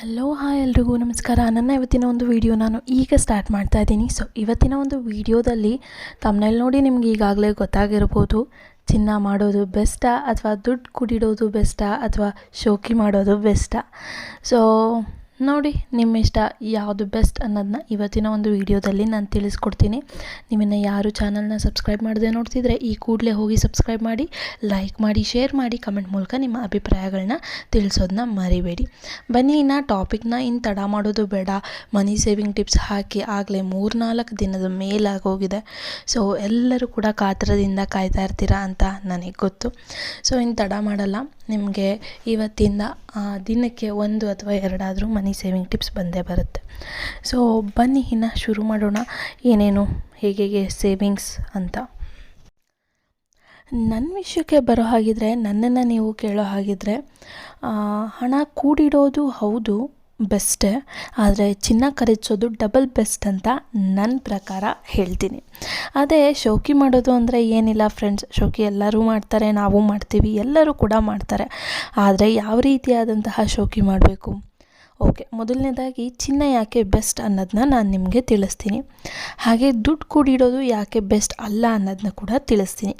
Hello hi ಎಲ್ರಿಗೂ, ನಮಸ್ಕಾರ. ನನ್ನ ಇವತ್ತಿನ ಒಂದು ವಿಡಿಯೋ ನಾನು ಈಗ ಸ್ಟಾರ್ಟ್ ಮಾಡ್ತಾ ಇದ್ದೀನಿ. ಸೊ ಇವತ್ತಿನ ಒಂದು ವಿಡಿಯೋದಲ್ಲಿ ತಮ್ಮನಲ್ಲಿ ನೋಡಿ ನಿಮ್ಗೆ ಈಗಾಗಲೇ ಗೊತ್ತಾಗಿರ್ಬೋದು. ಚಿನ್ನ ಮಾಡೋದು ಬೆಸ್ಟಾ ಅಥವಾ ದುಡ್ಡು ಕುಡಿಡೋದು ಬೆಸ್ಟಾ ಅಥವಾ ಶೋಕಿ ಮಾಡೋದು ಬೆಸ್ಟಾ ಸೊ ನೋಡಿ ನಿಮ್ಮ ಇಷ್ಟ ಯಾವುದು ಬೆಸ್ಟ್ ಅನ್ನೋದನ್ನ ಇವತ್ತಿನ ಒಂದು ವಿಡಿಯೋದಲ್ಲಿ ನಾನು ತಿಳಿಸ್ಕೊಡ್ತೀನಿ. ನಿಮ್ಮನ್ನು ಯಾರು ಚಾನಲ್ನ ಸಬ್ಸ್ಕ್ರೈಬ್ ಮಾಡದೆ ನೋಡ್ತಿದ್ರೆ ಈ ಕೂಡಲೇ ಹೋಗಿ ಸಬ್ಸ್ಕ್ರೈಬ್ ಮಾಡಿ ಲೈಕ್ ಮಾಡಿ ಶೇರ್ ಮಾಡಿ ಕಮೆಂಟ್ ಮೂಲಕ ನಿಮ್ಮ ಅಭಿಪ್ರಾಯಗಳನ್ನ ತಿಳಿಸೋದನ್ನ ಮರಿಬೇಡಿ. ಬನ್ನಿ, ಇನ್ನು ಟಾಪಿಕ್ನ ಇನ್ನು ತಡ ಮಾಡೋದು ಬೇಡ. ಮನಿ ಸೇವಿಂಗ್ ಟಿಪ್ಸ್ ಹಾಕಿ ಆಗಲೇ ಮೂರ್ನಾಲ್ಕು ದಿನದ ಮೇಲಾಗೋಗಿದೆ ಸೊ ಎಲ್ಲರೂ ಕೂಡ ಕಾತರದಿಂದ ಕಾಯ್ತಾ ಇರ್ತೀರಾ ಅಂತ ನನಗೆ ಗೊತ್ತು. ಸೊ ಇನ್ನು ತಡ ಮಾಡಲ್ಲ. ನಿಮಗೆ ಇವತ್ತಿಂದ ದಿನಕ್ಕೆ ಒಂದು ಅಥವಾ ಎರಡಾದರೂ ಮನಿ ಸೇವಿಂಗ್ ಟಿಪ್ಸ್ ಬಂದೇ ಬರುತ್ತೆ. ಸೊ ಬನ್ನಿ, ಇನ್ನು ಶುರು ಮಾಡೋಣ. ಏನೇನು, ಹೇಗೆ ಹೇಗೆ ಸೇವಿಂಗ್ಸ್ ಅಂತ. ನನ್ನ ವಿಷಯಕ್ಕೆ ಬರೋ ಹಾಗಿದ್ರೆ, ನನ್ನನ್ನು ನೀವು ಕೇಳೋ ಹಾಗಿದ್ರೆ ಹಣ ಕೂಡಿಡೋದು ಹೌದು ಬೆಸ್ಟೇ ಆದರೆ ಚಿನ್ನ ಖರೀದಿಸೋದು ಡಬಲ್ ಬೆಸ್ಟ್ ಅಂತ ನನ್ನ ಪ್ರಕಾರ ಹೇಳ್ತೀನಿ. ಅದೇ, ಶೋಕಿ ಮಾಡೋದು ಅಂದರೆ ಏನಿಲ್ಲ ಫ್ರೆಂಡ್ಸ್ ಶೋಕಿ ಎಲ್ಲರೂ ಮಾಡ್ತಾರೆ, ನಾವು ಮಾಡ್ತೀವಿ, ಎಲ್ಲರೂ ಕೂಡ ಮಾಡ್ತಾರೆ. ಆದರೆ ಯಾವ ರೀತಿಯಾದಂತಹ ಶೋಕಿ ಮಾಡಬೇಕು? ಓಕೆ, ಮೊದಲನೇದಾಗಿ ಚಿನ್ನ ಯಾಕೆ ಬೆಸ್ಟ್ ಅನ್ನೋದನ್ನ ನಾನು ನಿಮಗೆ ತಿಳಿಸ್ತೀನಿ. ಹಾಗೆ ದುಡ್ಡು ಕೂಡಿಡೋದು ಯಾಕೆ ಬೆಸ್ಟ್ ಅಲ್ಲ ಅನ್ನೋದನ್ನ ಕೂಡ ತಿಳಿಸ್ತೀನಿ.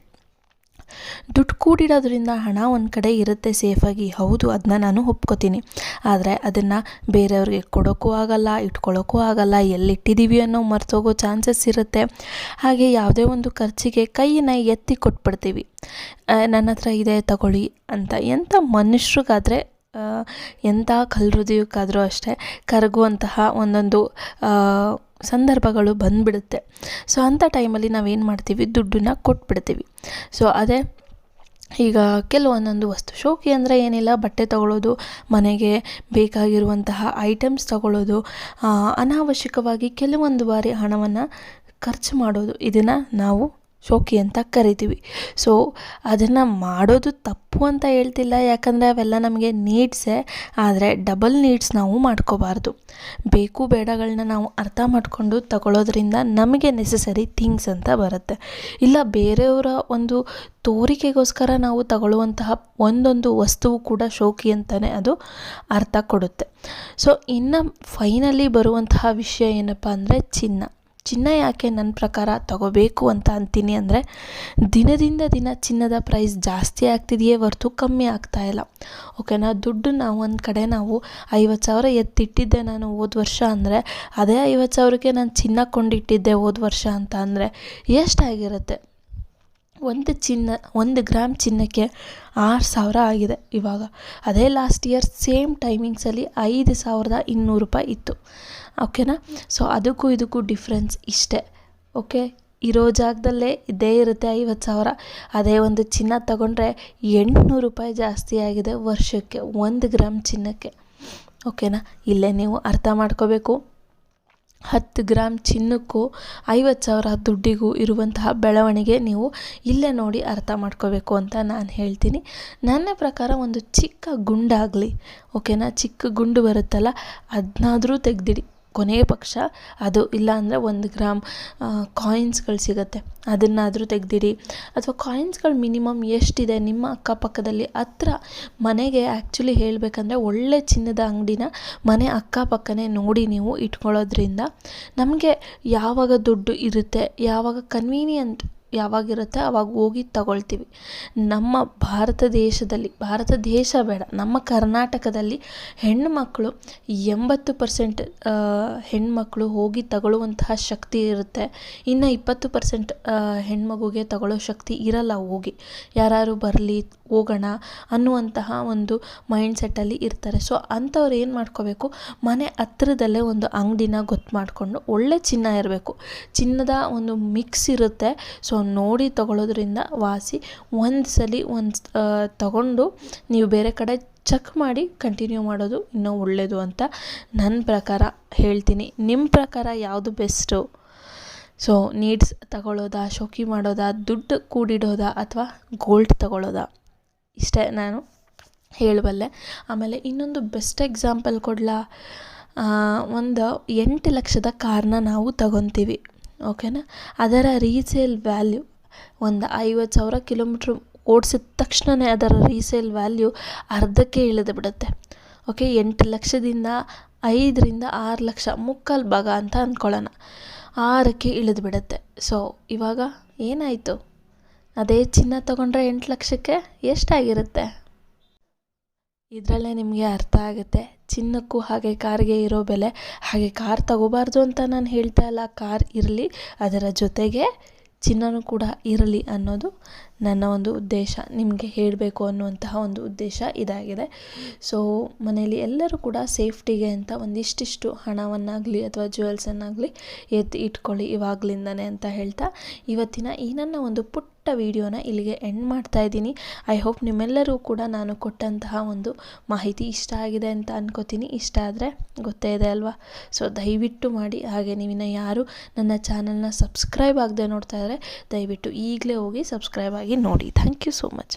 ದುಡ್ಡು ಕೂಡಿಡೋದ್ರಿಂದ ಹಣ ಒಂದು ಕಡೆ ಇರುತ್ತೆ ಸೇಫಾಗಿ ಹೌದು ಅದನ್ನ ನಾನು ಒಪ್ಕೋತೀನಿ. ಆದರೆ ಅದನ್ನು ಬೇರೆಯವ್ರಿಗೆ ಕೊಡೋಕ್ಕೂ ಆಗಲ್ಲ ಇಟ್ಕೊಳ್ಳೋಕ್ಕೂ ಆಗಲ್ಲ ಎಲ್ಲಿಟ್ಟಿದ್ದೀವಿ ಅನ್ನೋ ಮರ್ತೋಗೋ ಚಾನ್ಸಸ್ ಇರುತ್ತೆ. ಹಾಗೆ ಯಾವುದೇ ಒಂದು ಖರ್ಚಿಗೆ ಕೈಯನ್ನು ಎತ್ತಿ ಕೊಟ್ಬಿಡ್ತೀವಿ. ನನ್ನ ಹತ್ರ ಇದೆ, ತಗೊಳ್ಳಿ ಅಂತ ಎಂಥ ಮನುಷ್ಯರಿಗಾದರೆ ಎಂಥ ಕಲ್ಹೃದಯಕ್ಕಾದರೂ ಅಷ್ಟೇ ಕರಗುವಂತಹ ಒಂದೊಂದು ಸಂದರ್ಭಗಳು ಬಂದುಬಿಡುತ್ತೆ. ಸೊ ಅಂಥ ಟೈಮಲ್ಲಿ ನಾವೇನು ಮಾಡ್ತೀವಿ? ದುಡ್ಡನ್ನ ಕೊಟ್ಬಿಡ್ತೀವಿ. ಸೊ ಅದೇ ಈಗ ಕೆಲವೊಂದೊಂದು ವಸ್ತು, ಶೋಕಿ ಅಂದರೆ ಏನಿಲ್ಲ, ಬಟ್ಟೆ ತಗೊಳ್ಳೋದು ಮನೆಗೆ ಬೇಕಾಗಿರುವಂತಹ ಐಟಮ್ಸ್ ತಗೊಳ್ಳೋದು ಅನಾವಶ್ಯಕವಾಗಿ ಕೆಲವೊಂದು ಬಾರಿ ಹಣವನ್ನು ಖರ್ಚು ಮಾಡೋದು, ಇದನ್ನು ನಾವು ಶೋಕಿ ಅಂತ ಕರಿತೀವಿ. ಸೊ ಅದನ್ನು ಮಾಡೋದು ತಪ್ಪು ಅಂತ ಹೇಳ್ತಿಲ್ಲ. ಯಾಕಂದರೆ ಅವೆಲ್ಲ ನಮಗೆ ನೀಡ್ಸೇ ಆದರೆ ಡಬಲ್ ನೀಡ್ಸ್ ನಾವು ಮಾಡ್ಕೋಬಾರ್ದು. ಬೇಕು ಬೇಡಗಳನ್ನ ನಾವು ಅರ್ಥ ಮಾಡಿಕೊಂಡು ತಗೊಳ್ಳೋದ್ರಿಂದ ನಮಗೆ ನೆಸಸರಿ ಥಿಂಗ್ಸ್ ಅಂತ ಬರುತ್ತೆ. ಇಲ್ಲ ಬೇರೆಯವರ ಒಂದು ತೋರಿಕೆಗೋಸ್ಕರ ನಾವು ತಗೊಳ್ಳುವಂತಹ ಒಂದೊಂದು ವಸ್ತುವು ಕೂಡ ಶೋಕಿ ಅಂತಲೇ ಅದು ಅರ್ಥ ಕೊಡುತ್ತೆ. ಸೊ ಇನ್ನು ಫೈನಲಿ ಬರುವಂತಹ ವಿಷಯ ಏನಪ್ಪ ಅಂದರೆ ಚಿನ್ನ. ಚಿನ್ನ ಯಾಕೆ ನನ್ನ ಪ್ರಕಾರ ತಗೋಬೇಕು ಅಂತ ಅಂತೀನಿ ಅಂದರೆ, ದಿನದಿಂದ ದಿನ ಚಿನ್ನದ ಪ್ರೈಸ್ ಜಾಸ್ತಿ ಆಗ್ತಿದೆಯೇ ಹೊರತು ಕಮ್ಮಿ ಆಗ್ತಾ ಇಲ್ಲ. ಓಕೆನಾ ದುಡ್ಡು ನಾವು ಒಂದು ಕಡೆ ನಾವು ಐವತ್ತು ಸಾವಿರ ಎತ್ತಿಟ್ಟಿದ್ದೆ ನಾನು ಹೋದ ವರ್ಷ ಅಂದರೆ, ಅದೇ ಐವತ್ತು ಸಾವಿರಕ್ಕೆ ನಾನು ಚಿನ್ನ ಕೊಂಡಿಟ್ಟಿದ್ದೆ ಹೋದ ವರ್ಷ ಅಂತ ಅಂದರೆ ಎಷ್ಟಾಗಿರುತ್ತೆ ಒಂದು ಚಿನ್ನ, ಒಂದು ಗ್ರಾಮ್ ಚಿನ್ನಕ್ಕೆ ಆರು ಸಾವಿರ ಆಗಿದೆ ಇವಾಗ. ಅದೇ ಲಾಸ್ಟ್ ಇಯರ್ ಸೇಮ್ ಟೈಮಿಂಗ್ಸಲ್ಲಿ ಐದು ಸಾವಿರದ ಇನ್ನೂರು ರೂಪಾಯಿ ಇತ್ತು. ಓಕೆನಾ ಸೊ ಅದಕ್ಕೂ ಇದಕ್ಕೂ ಡಿಫ್ರೆನ್ಸ್ ಇಷ್ಟೇ. ಓಕೆ ಇರೋ ಜಾಗದಲ್ಲೇ ಇದೇ ಇರುತ್ತೆ ಐವತ್ತು ಸಾವಿರ. ಅದೇ ಒಂದು ಚಿನ್ನ ತಗೊಂಡ್ರೆ ಎಂಟುನೂರು ರೂಪಾಯಿ ಜಾಸ್ತಿ ಆಗಿದೆ ವರ್ಷಕ್ಕೆ, ಒಂದು ಗ್ರಾಮ್ ಚಿನ್ನಕ್ಕೆ. ಓಕೆನಾ ಇಲ್ಲೇ ನೀವು ಅರ್ಥ ಮಾಡ್ಕೋಬೇಕು. ಹತ್ತು ಗ್ರಾಮ್ ಚಿನ್ನಕ್ಕೂ ಐವತ್ತು ಸಾವಿರ ದುಡ್ಡಿಗೂ ಇರುವಂತಹ ಬೆಳವಣಿಗೆ ನೀವು ಇಲ್ಲೇ ನೋಡಿ ಅರ್ಥ ಮಾಡ್ಕೋಬೇಕು ಅಂತ ನಾನು ಹೇಳ್ತೀನಿ. ನನ್ನ ಪ್ರಕಾರ ಒಂದು ಚಿಕ್ಕ ಗುಂಡಾಗಲಿ ಓಕೆನಾ ಚಿಕ್ಕ ಗುಂಡು ಬರುತ್ತಲ್ಲ ಅದನ್ನಾದರೂ ತೆಗ್ದಿಡಿ. ಕೊನೆಯ ಪಕ್ಷ, ಅದು ಇಲ್ಲ ಅಂದರೆ ಒಂದು ಗ್ರಾಮ್ ಕಾಯಿನ್ಸ್ಗಳು ಸಿಗುತ್ತೆ. ಅದನ್ನಾದರೂ ತೆಗ್ದಿರಿ. ಅಥವಾ ಕಾಯಿನ್ಸ್ಗಳು ಮಿನಿಮಮ್ ಎಷ್ಟಿದೆ ನಿಮ್ಮ ಅಕ್ಕಪಕ್ಕದಲ್ಲಿ? ಹತ್ರ ಮನೆಗೆ ಆ್ಯಕ್ಚುಲಿ ಹೇಳಬೇಕಂದ್ರೆ ಒಳ್ಳೆ ಚಿನ್ನದ ಅಂಗಡಿನ ಮನೆ ಅಕ್ಕಪಕ್ಕನೇ ನೋಡಿ ನೀವು ಇಟ್ಕೊಳ್ಳೋದ್ರಿಂದ ನಮಗೆ ಯಾವಾಗ ದುಡ್ಡು ಇರುತ್ತೆ, ಯಾವಾಗ ಕನ್ವೀನಿಯಂಟ್ ಯಾವಾಗಿರುತ್ತೆ? ಅವಾಗ ಹೋಗಿ ತಗೊಳ್ತೀವಿ. ನಮ್ಮ ಭಾರತ ದೇಶದಲ್ಲಿ, ಭಾರತ ದೇಶ ಬೇಡ, ನಮ್ಮ ಕರ್ನಾಟಕದಲ್ಲಿ ಹೆಣ್ಣುಮಕ್ಕಳು ಎಂಬತ್ತು ಪರ್ಸೆಂಟ್ ಹೆಣ್ಣುಮಕ್ಕಳು ಹೋಗಿ ತಗೊಳ್ಳುವಂತಹ ಶಕ್ತಿ ಇರುತ್ತೆ. ಇನ್ನು ಇಪ್ಪತ್ತು ಪರ್ಸೆಂಟ್ ಹೆಣ್ಮಗುಗೆ ತಗೊಳ್ಳೋ ಶಕ್ತಿ ಇರಲ್ಲ ಹೋಗಿ. ಯಾರು ಬರಲಿ, ಹೋಗೋಣ ಅನ್ನುವಂತಹ ಒಂದು ಮೈಂಡ್ ಸೆಟ್ಟಲ್ಲಿ ಇರ್ತಾರೆ. ಸೊ ಅಂಥವ್ರು ಏನು ಮಾಡ್ಕೋಬೇಕು? ಮನೆ ಹತ್ರದಲ್ಲೇ ಒಂದು ಅಂಗಡಿನ ಗೊತ್ತು ಮಾಡಿಕೊಂಡು ಒಳ್ಳೆ ಚಿನ್ನ ಇರಬೇಕು. ಚಿನ್ನದ ಒಂದು ಮಿಕ್ಸ್ ಇರುತ್ತೆ. ಸೊ ನೋಡಿ ತಗೊಳ್ಳೋದ್ರಿಂದ ವಾಸಿ ಒಂದು ಸಲ ಒಂದು ತಗೊಂಡು ನೀವು ಬೇರೆ ಕಡೆ ಚೆಕ್ ಮಾಡಿ ಕಂಟಿನ್ಯೂ ಮಾಡೋದು ಇನ್ನೂ ಒಳ್ಳೆಯದು ಅಂತ ನನ್ನ ಪ್ರಕಾರ ಹೇಳ್ತೀನಿ. ನಿಮ್ಮ ಪ್ರಕಾರ ಯಾವುದು ಬೆಸ್ಟು ಸೊ ನೀಡ್ಸ್ ತಗೊಳ್ಳೋದಾ ಶೋಕಿ ಮಾಡೋದಾ, ದುಡ್ಡು ಕೂಡಿಡೋದಾ ಅಥವಾ ಗೋಲ್ಡ್ ತಗೊಳ್ಳೋದಾ ಇಷ್ಟೇ ನಾನು ಹೇಳಬಲ್ಲೆ ಆಮೇಲೆ ಇನ್ನೊಂದು ಬೆಸ್ಟ್ ಎಕ್ಸಾಂಪಲ್ ಕೊಡ್ಲಾ? ಒಂದು ಎಂಟು ಲಕ್ಷದ ಕಾರನ್ನ ನಾವು ತಗೊತೀವಿ. ಓಕೆನಾ? ಅದರ ರೀಸೇಲ್ ವ್ಯಾಲ್ಯೂ ಒಂದು ಐವತ್ತು ಸಾವಿರ ಕಿಲೋಮೀಟ್ರ್ ಓಡಿಸಿದ ತಕ್ಷಣವೇ ಅದರ ರೀಸೇಲ್ ವ್ಯಾಲ್ಯೂ ಅರ್ಧಕ್ಕೆ ಇಳಿದು ಬಿಡುತ್ತೆ. ಓಕೆ, ಎಂಟು ಲಕ್ಷದಿಂದ ಐದರಿಂದ ಆರು ಲಕ್ಷ ಮುಕ್ಕಾಲು ಭಾಗ ಅಂತ ಅಂದ್ಕೊಳ್ಳೋಣ. ಆರಕ್ಕೆ ಇಳಿದು ಬಿಡುತ್ತೆ. ಸೊ ಇವಾಗ ಏನಾಯಿತು? ಅದೇ ಚಿನ್ನ ತೊಗೊಂಡ್ರೆ ಎಂಟು ಲಕ್ಷಕ್ಕೆ ಎಷ್ಟಾಗಿರುತ್ತೆ? ಇದರಲ್ಲೇ ನಿಮಗೆ ಅರ್ಥ ಆಗುತ್ತೆ. ಚಿನ್ನಕ್ಕೂ ಹಾಗೆ ಕಾರ್ಗೆ ಇರೋ ಬೆಲೆ, ಹಾಗೆ ಕಾರ್ ತಗೋಬಾರ್ದು ಅಂತ ನಾನು ಹೇಳ್ತಾ ಇಲ್ಲ. ಕಾರ್ ಇರಲಿ, ಅದರ ಜೊತೆಗೆ ಚಿನ್ನನೂ ಕೂಡ ಇರಲಿ ಅನ್ನೋದು ನನ್ನ ಒಂದು ಉದ್ದೇಶ. ನಿಮಗೆ ಹೇಳಬೇಕು ಅನ್ನುವಂತಹ ಒಂದು ಉದ್ದೇಶ ಇದಾಗಿದೆ. ಸೊ ಮನೆಯಲ್ಲಿ ಎಲ್ಲರೂ ಕೂಡ ಸೇಫ್ಟಿಗೆ ಅಂತ ಒಂದಿಷ್ಟಿಷ್ಟು ಹಣವನ್ನಾಗಲಿ ಅಥವಾ ಜ್ಯುವೆಲ್ಸನ್ನಾಗಲಿ ಎತ್ತಿ ಇಟ್ಕೊಳ್ಳಿ ಇವಾಗಲಿಂದನೇ ಅಂತ ಹೇಳ್ತಾ. ಇವತ್ತಿನ ಈ ನನ್ನ ಒಂದು ಪುಟ್ಟ ವಿಡಿಯೋನ ಇಲ್ಲಿಗೆ ಎಂಡ್ ಮಾಡ್ತಾ ಇದ್ದೀನಿ. ಐ ಹೋಪ್ ನಿಮ್ಮೆಲ್ಲರೂ ಕೂಡ ನಾನು ಕೊಟ್ಟಂತಹ ಒಂದು ಮಾಹಿತಿ ಇಷ್ಟ ಆಗಿದೆ ಅಂತ ಅನ್ಕೋತೀನಿ. ಇಷ್ಟ ಆದರೆ ಗೊತ್ತೇ ಇದೆ ಅಲ್ವಾ? ಸೊ ದಯವಿಟ್ಟು ಮಾಡಿ. ಹಾಗೆ ನೀವಿನ ಯಾರು ನನ್ನ ಚಾನಲ್ನ ಸಬ್ಸ್ಕ್ರೈಬ್ ಆಗದೆ ನೋಡ್ತಾ ಇದ್ದರೆ ದಯವಿಟ್ಟು ಈಗಲೇ ಹೋಗಿ ಸಬ್ಸ್ಕ್ರೈಬ್ ಆಗಿ ನೋಡಿ. Thank you so much